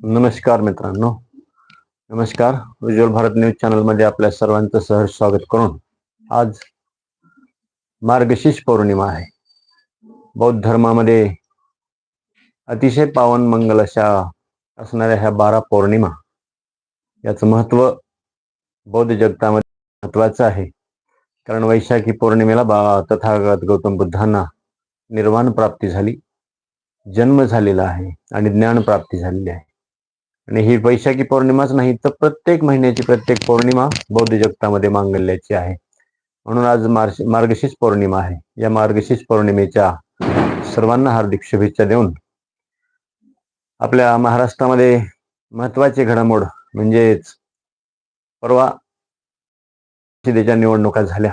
नमस्कार मित्रांनो. नमस्कार. उज्ज्वल भारत न्यूज चॅनलमध्ये आपल्या सर्वांचं सहर्ष स्वागत करून आज मार्गशीर्ष पौर्णिमा आहे. बौद्ध धर्मामध्ये अतिशय पावन मंगल अशा असणाऱ्या ह्या बारा पौर्णिमा याचं महत्त्व बौद्ध जगतामध्ये महत्वाचं आहे. कारण वैशाखी पौर्णिमेला बा तथागत गौतम बुद्धांना निर्वाण प्राप्ती झाली. जन्म झालेला आहे आणि ज्ञान प्राप्ती झालेली आहे. आणि ही वैशाखी पौर्णिमाच नाही तर प्रत्येक महिन्याची प्रत्येक पौर्णिमा बौद्ध जगतामध्ये मांगल्याची आहे. म्हणून आज मार्श मार्गशीर्ष पौर्णिमा आहे. या मार्गशीर्ष पौर्णिमेच्या सर्वांना हार्दिक शुभेच्छा देऊन आपल्या महाराष्ट्रामध्ये महत्वाची घडामोड म्हणजेच परवा परिषदेच्या निवडणुका झाल्या.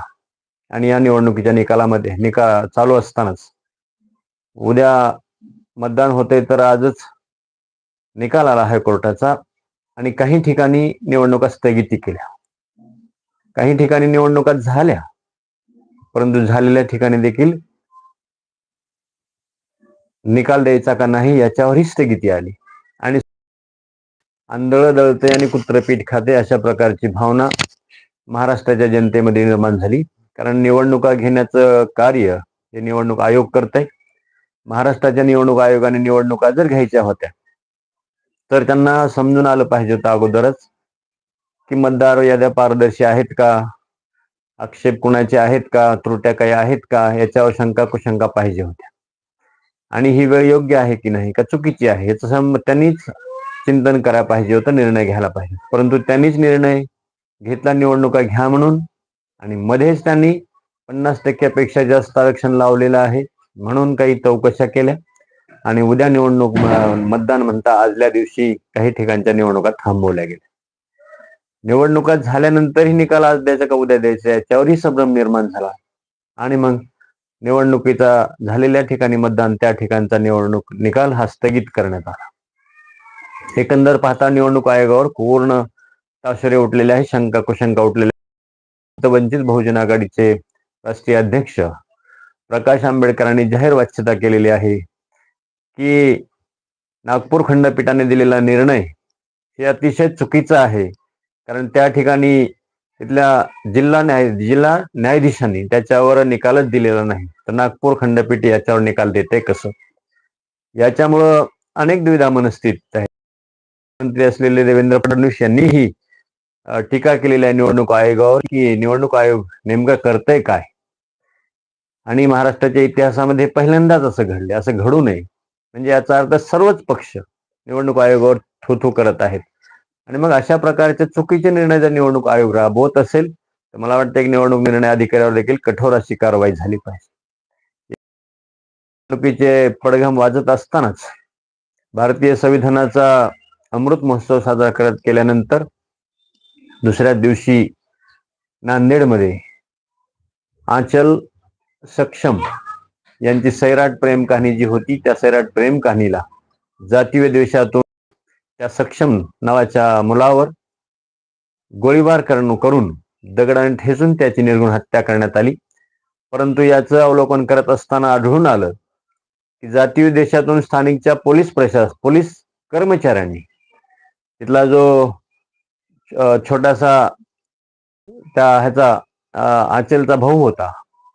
आणि या निवडणुकीच्या निकालामध्ये निकाल चालू असतानाच उद्या मतदान होते तर आजच निकाल आला हायकोर्टाचा. आणि काही ठिकाणी निवडणुका स्थगिती केल्या. काही ठिकाणी निवडणुका झाल्या. परंतु झालेल्या ठिकाणी देखील निकाल द्यायचा का नाही याच्यावरही स्थगिती आली. आणि आंधळ दळते आणि कुत्रपीठ खाते अशा प्रकारची भावना महाराष्ट्राच्या जनतेमध्ये निर्माण झाली. कारण निवडणुका घेण्याचं कार्य हे निवडणूक आयोग करत आहे महाराष्ट्राच्या निवडणूक आयोगाने निवडणुका जर घ्यायच्या होत्या तर त्यांना समजून आलं पाहिजे होतं अगोदरच की मतदार याद्या पारदर्शी आहेत का? आक्षेप कुणाचे आहेत का? त्रुट्या काही आहेत का? याच्यावर शंका कुशंका पाहिजे होत्या. आणि ही वेळ योग्य आहे की नाही का चुकीची आहे याचं त्यांनीच चिंतन करायला पाहिजे होतं निर्णय घ्यायला पाहिजे परंतु त्यांनीच निर्णय घेतला निवडणुका घ्या म्हणून. आणि मध्येच त्यांनी पन्नास टक्क्यापेक्षा जास्त आरक्षण लावलेलं आहे म्हणून काही चौकशा केल्या. आणि उद्या निवडणूक मतदान म्हणता आजल्या दिवशी काही ठिकाणच्या निवडणुका थांबवल्या गेल्या. निवडणुका झाल्यानंतरही निकाल आज द्यायचा का उद्या द्यायचा याच्यावरही संभ्रम निर्माण झाला. आणि मग निवडणुकीचा झालेल्या ठिकाणी मतदान त्या ठिकाणचा निवडणूक निकाल हा स्थगित करण्यात आला. एकंदर पाहता निवडणूक आयोगावर पूर्ण ताशरे उठलेले आहे शंका कुशंका उठलेल्या वंचित बहुजन आघाडीचे राष्ट्रीय अध्यक्ष प्रकाश आंबेडकरांनी जाहीर वाच्यता केलेली आहे की नागपूर खंडपीठाने दिलेला निर्णय हे अतिशय चुकीचा आहे. कारण त्या ठिकाणी तिथल्या जिल्हा न्याय जिल्हा न्यायाधीशांनी त्याच्यावर निकालच दिलेला नाही. तर नागपूर खंडपीठ याच्यावर निकाल देते कसं? याच्यामुळं अनेक दुविधा मनस्थित आहे मंत्री असलेले देवेंद्र फडणवीस यांनीही टीका केलेली आहे निवडणूक आयोगावर की निवडणूक आयोग नेमकं करतंय काय? आणि महाराष्ट्राच्या इतिहासामध्ये पहिल्यांदाच असं घडले असं घडू नये. म्हणजे याचा अर्थ सर्वच पक्ष निवडणूक आयोगावर थू करत आहेत. आणि मग अशा प्रकारचे चुकीचे निर्णय जर निवडणूक आयोग राबवत असेल तर मला वाटतं की निवडणूक निर्णय अधिकाऱ्यावर देखील कठोर अशी कारवाई झाली पाहिजे. निवडणुकीचे पडघम वाजत असतानाच भारतीय संविधानाचा अमृत महोत्सव साजरा करत केल्यानंतर दुसऱ्या दिवशी नांदेडमध्ये आंचल सक्षम यांची सैराट प्रेम कहाणी जी होती त्या सैराट प्रेम कहाणीला जातीय द्वेषातून त्या सक्षम नावाच्या मुलावर गोळीबार करून करून दगडाने ठेचून त्याची निर्गुण हत्या करण्यात आली. परंतु याचं अवलोकन करत असताना आढळून आलं की जातीय देशातून स्थानिकच्या पोलीस प्रशास पोलीस कर्मचाऱ्यांनी तिथला जो छोटासा त्या ह्याचा आचलचा भाऊ होता.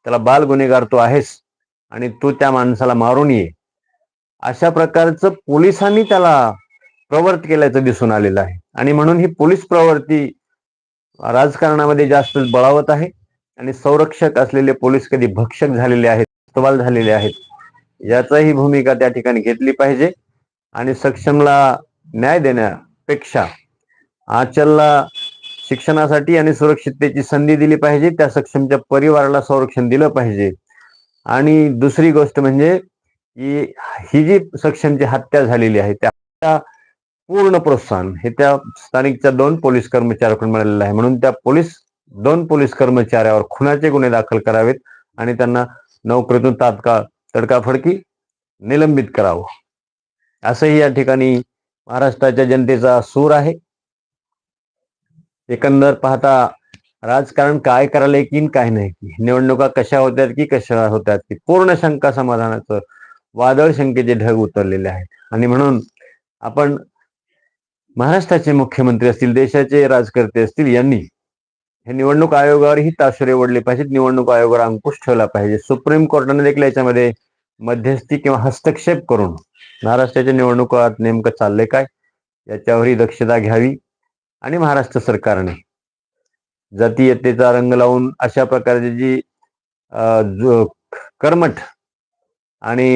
त्याला बाल गुन्हेगार तो आहेस आणि तू त्या माणसाला मारून ये. अशा प्रकारचं पोलिसांनी त्याला प्रवर्त केल्याचं दिसून आलेलं आहे. आणि म्हणून ही पोलीस प्रवृत्ती राजकारणामध्ये जास्त बळावत आहे आणि संरक्षक असलेले पोलीस कधी भक्षक झालेले आहेत सवाल झालेले आहेत याचाही भूमिका त्या ठिकाणी घेतली पाहिजे. आणि सक्षमला न्याय देण्यापेक्षा आचलला शिक्षणासाठी आणि सुरक्षिततेची संधी दिली पाहिजे त्या सक्षमच्या परिवाराला संरक्षण दिलं पाहिजे. आणि दुसरी गोष्ट म्हणजे की ही जी सक्षमची हत्या झालेली आहे त्या पूर्ण प्रोत्साहन. हे त्या स्थानिकच्या दोन पोलीस कर्मचाऱ्याकडून मिळालेलं आहे. म्हणून त्या पोलीस दोन पोलीस कर्मचाऱ्यावर खुनाचे गुन्हे दाखल करावेत आणि त्यांना नोकरीतून तात्काळ तडकाफडकी निलंबित करावं. असंही या ठिकाणी महाराष्ट्राच्या जनतेचा सूर आहे. एकंदर पाहता राजकारण काय करायला की काय नाही. की निवडणुका कशा होत्यात की कशा होत्यात की पूर्ण शंका समाधानाचं वादळ शंकेचे ढग उतरलेले आहेत. आणि म्हणून आपण महाराष्ट्राचे मुख्यमंत्री असतील देशाचे राजकर्ते असतील यांनी हे निवडणूक आयोगावरही ताशुरे ओढले पाहिजेत. निवडणूक आयोगावर अंकुश ठेवला पाहिजे. सुप्रीम कोर्टाने देखील याच्यामध्ये मध्यस्थी किंवा हस्तक्षेप करून महाराष्ट्राच्या निवडणुकात नेमकं चाललंय काय याच्यावरही दक्षता घ्यावी. आणि महाराष्ट्र सरकारने जातीयतेचा रंग लावून अशा प्रकारची जी कर्मठ आणि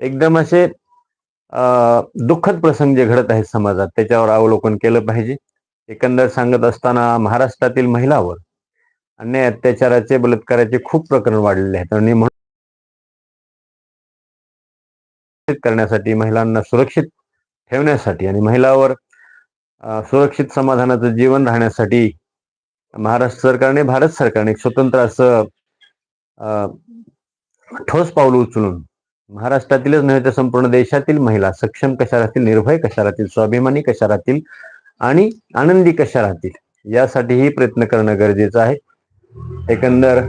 एकदम असे दुःखद प्रसंग जे घडत आहेत समाजात त्याच्यावर अवलोकन केलं पाहिजे. एकंदर सांगत असताना महाराष्ट्रातील महिलावर अन्याय अत्याचाराचे बलात्काराचे खूप प्रकरण वाढलेले आहेत आणि म्हणून करण्यासाठी महिलांना सुरक्षित ठेवण्यासाठी आणि महिलावर सुरक्षित समाधानाचं जीवन राहण्यासाठी महाराष्ट्र सरकारने भारत सरकारने एक स्वतंत्र असं ठोस पाऊल उचलून महाराष्ट्रातीलच नव्हे तर संपूर्ण देशातील महिला सक्षम कशा राहतील निर्भय कशा राहतील स्वाभिमानी कशा राहतील आणि आनंदी कशा राहतील यासाठीही प्रयत्न करणं गरजेचं आहे. एकंदर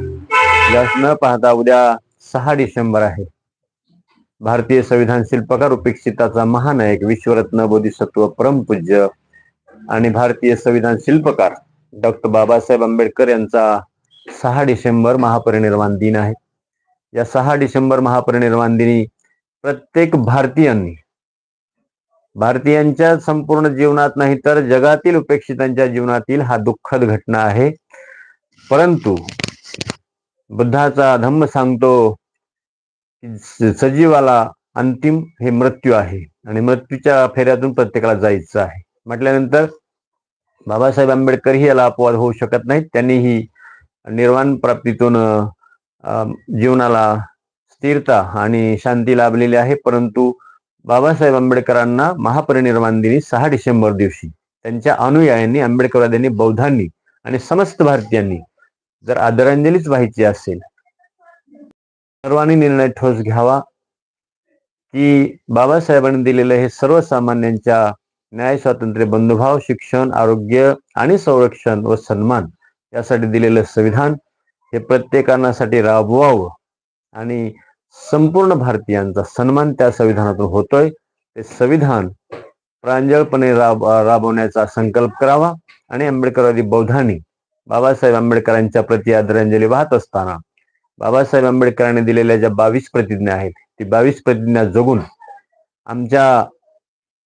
यास न पाहता उद्या सहा डिसेंबर आहे. भारतीय संविधान शिल्पकार उपेक्षिताचा महानायक विश्वरत्न बोधिसत्व परमपूज्य आणि भारतीय संविधान शिल्पकार डॉक्टर बाबासाहेब आंबेडकर यांचा सहा डिसेंबर महापरिनिर्वाण दिन आहे. या सहा डिसेंबर महापरिनिर्वाण दिनी प्रत्येक भारतीयांनी भारतीयांच्या संपूर्ण जीवनात नाही तर जगातील उपेक्षितांच्या जीवनातील हा दुःखद घटना आहे. परंतु बुद्धाचा धम्म सांगतो सजीवाला अंतिम हे मृत्यू आहे आणि मृत्यूच्या फेऱ्यातून प्रत्येकाला जायचं आहे. म्हटल्यानंतर बाबासाहेब आंबेडकर ही याला अपवाद होऊ शकत नाहीत. त्यांनीही निर्वाण प्राप्तीतून अं, जीवनाला स्थिरता आणि शांती लाभलेली आहे. परंतु बाबासाहेब आंबेडकरांना महापरिनिर्वाण दिनी सहा डिसेंबर दिवशी त्यांच्या अनुयायांनी आंबेडकरवाद्यांनी बौद्धांनी आणि समस्त भारतीयांनी जर आदरांजलीच व्हायची असेल सर्वांनी निर्णय ठोस घ्यावा की बाबासाहेबांनी दिलेलं हे सर्वसामान्यांच्या न्याय स्वातंत्र्य बंधुभाव शिक्षण आरोग्य आणि संरक्षण व सन्मान यासाठी दिलेलं संविधान हे प्रत्येकांसाठी राबवावं आणि संपूर्ण भारतीयांचा सन्मान त्या संविधानातून होतोय. ते संविधान प्रांजळपणे राब राबवण्याचा संकल्प करावा आणि आंबेडकरवादी बौद्धांनी बाबासाहेब आंबेडकरांच्या प्रति आदरांजली वाहत असताना बाबासाहेब आंबेडकरांनी दिलेल्या ज्या बावीस प्रतिज्ञा आहेत ती बावीस प्रतिज्ञा जगून आमच्या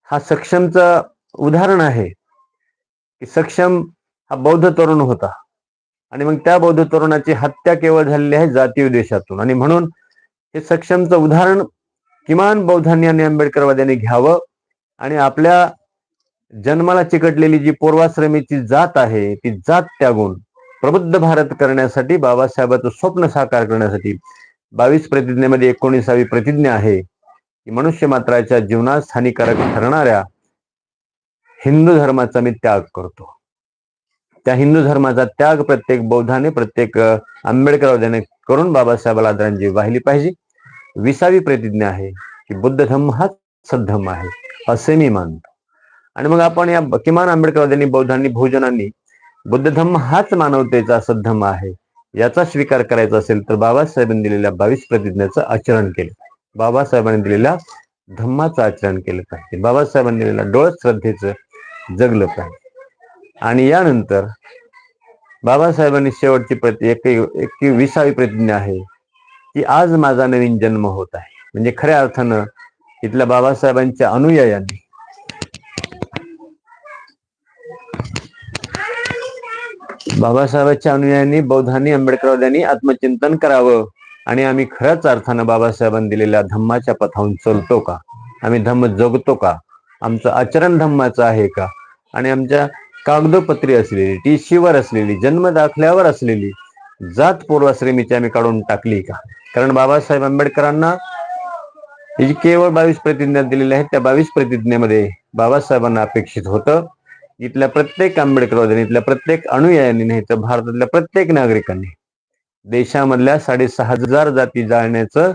हा सक्षमचं उदाहरण आहे की सक्षम हा बौद्ध तरुण होता. आणि मग त्या बौद्ध तरुणाची हत्या केवळ झालेली आहे जातीय देशातून. आणि म्हणून हे सक्षमचं उदाहरण किमान बौद्धांनी आणि आंबेडकरवाद्यांनी घ्यावं. आणि आपल्या जन्माला चिकटलेली जी पूर्वाश्रमीची जात आहे ती जात त्यागून प्रबुद्ध भारत करण्यासाठी बाबासाहेबाचं स्वप्न साकार करण्यासाठी बावीस प्रतिज्ञेमध्ये एकोणीसावी प्रतिज्ञा आहे. मनुष्य मात्राच्या जीवनास हानिकारक ठरणाऱ्या हिंदू धर्माचा मी त्याग करतो. त्या हिंदू धर्माचा त्याग प्रत्येक बौद्धाने प्रत्येक अ, आंबेडकरवाद्याने करून बाबासाहेब आदरांजी वाहिली पाहिजे. विसावी प्रतिज्ञा आहे की बुद्ध धम्म हाच सद्धम्म आहे असे मी मानतो. आणि मग आपण या किमान आंबेडकरवाद्यांनी बौद्धांनी भोजनांनी बुद्ध धम्म हाच मानवतेचा सद्धम्म आहे याचा स्वीकार करायचा असेल तर बाबासाहेबांनी दिलेल्या बावीस प्रतिज्ञेचं आचरण केलं. बाबासाहेबांनी दिलेल्या धम्माचं आचरण केलं पाहिजे. बाबासाहेबांनी दिलेल्या डोळ श्रद्धेचं जगलं पाहिजे. आणि यानंतर बाबासाहेबांनी शेवटची प्रति एक एक विसावी प्रतिज्ञा आहे की आज माझा नवीन जन्म होत आहे. म्हणजे खऱ्या अर्थानं इथल्या बाबासाहेबांच्या अनुयायांनी. बाबासाहेबांच्या अनुयायांनी बौद्धांनी आंबेडकरवाद्यांनी आत्मचिंतन करावं. आणि आम्ही खऱ्याच अर्थानं बाबासाहेबांनी दिलेल्या धम्माच्या पथावून चलतो का? आम्ही धम्म जगतो का? आमचं आचरण धम्माचं आहे का? आणि आमच्या कागदोपत्री असलेली टीशीवर असलेली जन्म दाखल्यावर असलेली जात पूर्वाश्रमीची आम्ही काढून टाकली का? कारण बाबासाहेब आंबेडकरांना ही जी केवळ बावीस प्रतिज्ञा दिलेल्या आहेत त्या बावीस प्रतिज्ञेमध्ये बाबासाहेबांना अपेक्षित होतं. इथल्या प्रत्येक आंबेडकरवाद्यांनी इथल्या प्रत्येक अनुयायांनी नाही तर भारतातल्या प्रत्येक नागरिकांनी देशामधल्या साडेसहा हजार जाती जाळण्याचं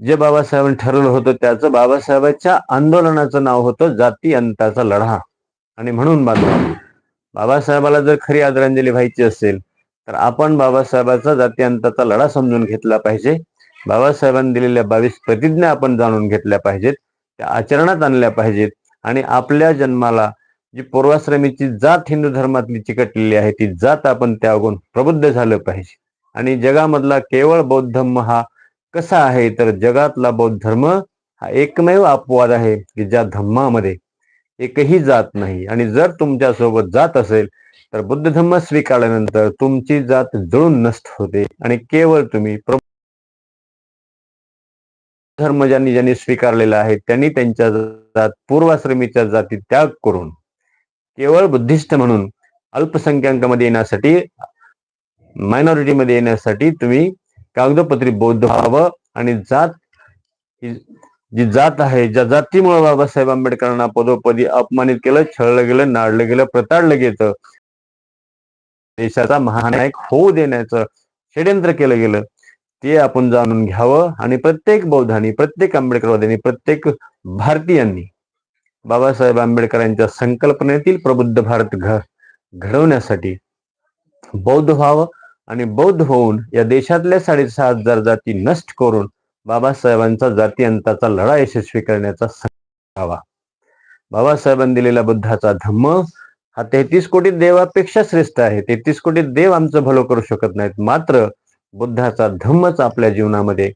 जे बाबासाहेबांनी ठरवलं होतं त्याचं बाबासाहेबांच्या आंदोलनाचं नाव होतं जाती अंताचा लढा. आणि म्हणून बांधवा बाबासाहेबाला जर खरी आदरांजली व्हायची असेल तर आपण बाबासाहेबाचा जातीअंताचा लढा समजून घेतला पाहिजे. बाबासाहेबांनी दिलेल्या बावीस प्रतिज्ञा आपण जाणून घेतल्या पाहिजेत. त्या आचरणात आणल्या पाहिजेत. आणि आपल्या जन्माला जी पूर्वाश्रमीची जात हिंदू धर्मातली चिकटलेली आहे ती जात आपण त्यागून प्रबुद्ध झालं पाहिजे. आणि जगामधला केवळ बौद्ध धर्म हा कसा आहे तर जगातला बौद्ध धर्म हा एकमेव अपवाद आहे की ज्या धर्मामध्ये एकही जात नाही. आणि जर तुमच्यासोबत जात असेल तर बुद्ध धर्म स्वीकारल्यानंतर तुमची जात जळून नष्ट होते. आणि केवळ तुम्ही धर्म ज्यांनी ज्यांनी स्वीकारलेला आहे त्यांनी त्यांच्या जात पूर्वाश्रमीच्या जाती त्याग करून केवळ बुद्धिस्ट म्हणून अल्पसंख्याकामध्ये येण्यासाठी मायनॉरिटीमध्ये येण्यासाठी तुम्ही कागदोपत्री बौद्ध व्हावं आणि जात जी जात आहे ज्या जातीमुळे बाबासाहेब आंबेडकरांना पदोपदी अपमानित केलं छळलं गेलं नाडलं गेलं प्रताडलं गेलं देशाचा महानायक होऊ देण्याचं षड्यंत्र केलं गेलं ते आपण जाणून घ्यावं. आणि प्रत्येक बौद्धांनी प्रत्येक आंबेडकरवाद्यांनी प्रत्येक भारतीयांनी बाबासाहेब आंबेडकरांच्या संकल्पनेतील प्रबुद्ध भारत घ घडवण्यासाठी बौद्ध व्हावं आणि बौद्ध होऊन या देशातल्या साडेसहा हजार जाती नष्ट करून बाबासाहेबांचा जाती अंताचा लढा यशस्वी करण्याचा हवा बाबासाहेबांनी दिलेला बुद्धाचा धम्म हा तेहतीस कोटी देवापेक्षा श्रेष्ठ आहे. तेहतीस कोटी देव आमचं भलं करू शकत नाहीत. मात्र बुद्धाचा धम्मच आपल्या जीवनामध्ये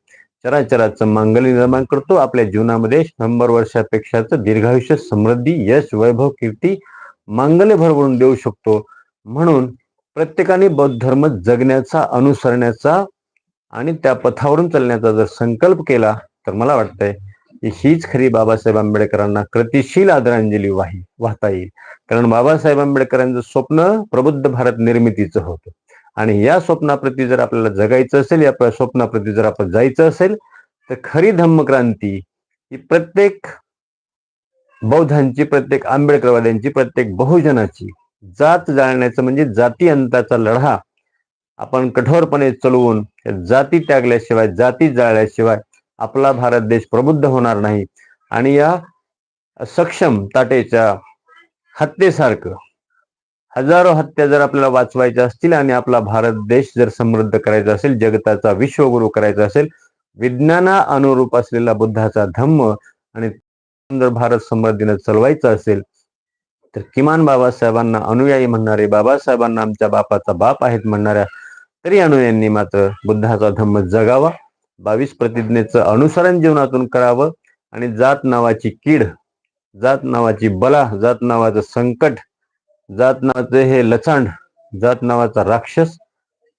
चराचराचं मांगल्य निर्माण करतो. आपल्या जीवनामध्ये शंभर वर्षापेक्षाच दीर्घायुष्य समृद्धी यश वैभव कीर्ती मांगल्य भरवून देऊ शकतो. म्हणून प्रत्येकाने बौद्ध धर्म जगण्याचा अनुसरण्याचा आणि त्या पथावरून चालण्याचा जर संकल्प केला तर मला वाटतंय की हीच खरी बाबासाहेब आंबेडकरांना कृतिशील आदरांजली वाही वाहता येईल. कारण बाबासाहेब आंबेडकरांचं स्वप्न प्रबुद्ध भारत निर्मितीचं होतं. आणि या स्वप्नाप्रती जर आपल्याला जगायचं असेल या स्वप्नाप्रती जर आपण जायचं असेल तर खरी धम्मक्रांती ही प्रत्येक बौद्धांची प्रत्येक आंबेडकरवाद्यांची प्रत्येक बहुजनाची जात जाळण्याचं म्हणजे जाती अंताचा लढा आपण कठोरपणे चलवून जाती त्यागल्याशिवाय जाती जाळल्याशिवाय आपला भारत देश प्रबुद्ध होणार नाही. आणि या सक्षम ताटेच्या हत्येसारखं हजारो हत्या जर आपल्याला वाचवायच्या असतील आणि आपला भारत देश जर समृद्ध करायचा असेल जगताचा विश्वगुरु करायचा असेल विज्ञाना अनुरूप असलेला बुद्धाचा धम्म आणि सुंदर भारत समृद्धीनं चलवायचा असेल तर किमान बाबासाहेबांना अनुयायी म्हणणारे बाबासाहेबांना आमच्या बापाचा बाप आहेत म्हणणाऱ्या तरी अनुयांनी मात्र बुद्धाचा धम्म जगावा बावीस प्रतिज्ञेचं अनुसरण जीवनातून करावं आणि जात नावाची कीड जात नावाची बला जात नावाचं संकट जात नावाचे हे लचांड जात नावाचा राक्षस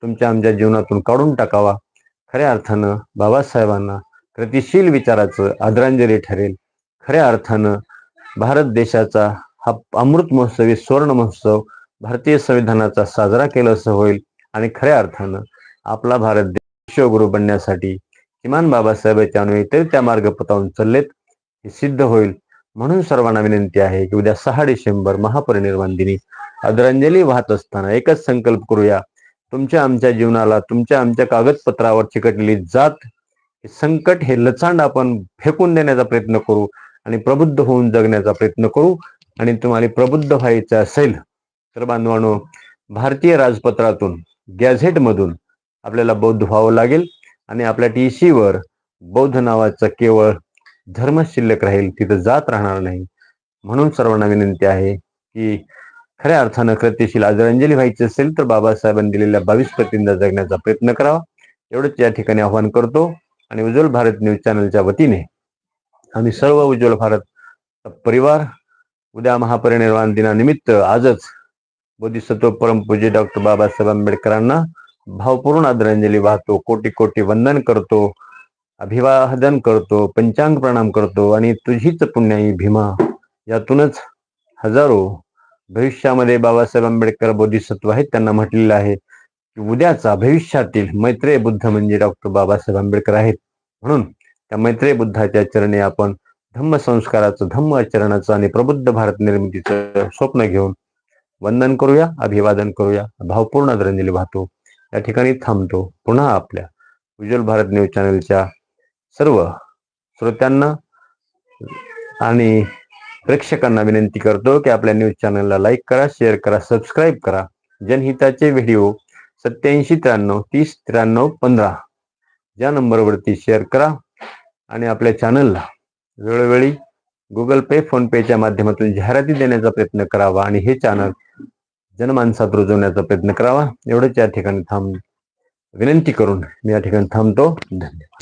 तुमच्या आमच्या जीवनातून काढून टाकावा. खऱ्या अर्थानं बाबासाहेबांना कृतिशील विचाराचं आदरांजली ठरेल. खऱ्या अर्थानं भारत देशाचा हा अमृत महोत्सवी सुवर्ण महोत्सव भारतीय संविधानाचा साजरा केला असं होईल. आणि खऱ्या अर्थानं आपला भारत विश्वगुरु बनण्यासाठी किमान बाबासाहेबांच्या अनुयायी तरी त्या मार्ग पतावून चाललेत हे सिद्ध होईल. म्हणून सर्वांना विनंती आहे की उद्या सहा डिसेंबर महापरिनिर्वाण दिनी आदरांजली वाहत असताना एकच संकल्प करूया. तुमच्या आमच्या जीवनाला तुमच्या आमच्या कागदपत्रावर चिकटलेली जात संकट हे लचांड आपण फेकून देण्याचा प्रयत्न करू आणि प्रबुद्ध होऊन जगण्याचा प्रयत्न करू आणि तुम्हाला प्रबुद्ध व्हायचं असेल तर बांधवानो भारतीय राजपत्रातून गॅझेटमधून आपल्याला बौद्ध व्हावं लागेल आणि आपल्या टी सीवर बौद्ध नावाचं केवळ धर्म शिल्लक राहील तिथं जात राहणार नाही. म्हणून सर्वांना विनंती आहे की खऱ्या अर्थानं कृत्यशील आदरांजली व्हायची असेल तर बाबासाहेबांनी दिलेल्या बावीस प्रतिज्ञा जगण्याचा प्रयत्न करावा. एवढंच या ठिकाणी आवाहन करतो आणि उज्ज्वल भारत न्यूज चॅनलच्या वतीने आम्ही सर्व उज्ज्वल भारत परिवार उद्या महापरिनिर्वाण दिनानिमित्त आजच बोधिसत्व परमपूजे डॉक्टर बाबासाहेब आंबेडकरांना भावपूर्ण आदरांजली वाहतो कोटी कोटी वंदन करतो. अभिवादन करतो पंचांग प्रणाम करतो आणि तुझीच पुण्याई भीमा. यातूनच हजारो भविष्यामध्ये बाबासाहेब आंबेडकर बोधिसत्व आहेत त्यांना म्हटलेलं आहे की उद्याचा भविष्यातील मैत्रेय बुद्ध म्हणजे डॉक्टर बाबासाहेब आंबेडकर आहेत. म्हणून त्या मैत्रेय बुद्धाच्या चरणी आपण धम्म संस्काराचं धम्म आचरणाचं आणि प्रबुद्ध भारत निर्मितीचं स्वप्न घेऊन वंदन करूया अभिवादन करूया भावपूर्ण आदरांजली वाहतो. या ठिकाणी थांबतो पुन्हा आपल्या उज्ज्वल भारत न्यूज चॅनलच्या सर्व श्रोत्यांना आणि प्रेक्षकांना विनंती करतो की आपल्या न्यूज चॅनलला लाईक करा शेअर करा सबस्क्राईब करा. जनहिताचे व्हिडिओ सत्याऐंशी त्र्याण्णव तीस त्र्याण्णव पंधरा या नंबरवरती शेअर करा आणि आपल्या चॅनलला वेळोवेळी गुगल पे फोन पेच्या माध्यमातून जाहिराती देण्याचा प्रयत्न करावा आणि हे चॅनल जनमानसात रुजवण्याचा प्रयत्न करावा. एवढंच या ठिकाणी थांब विनंती करून मी या ठिकाणी थांबतो. धन्यवाद.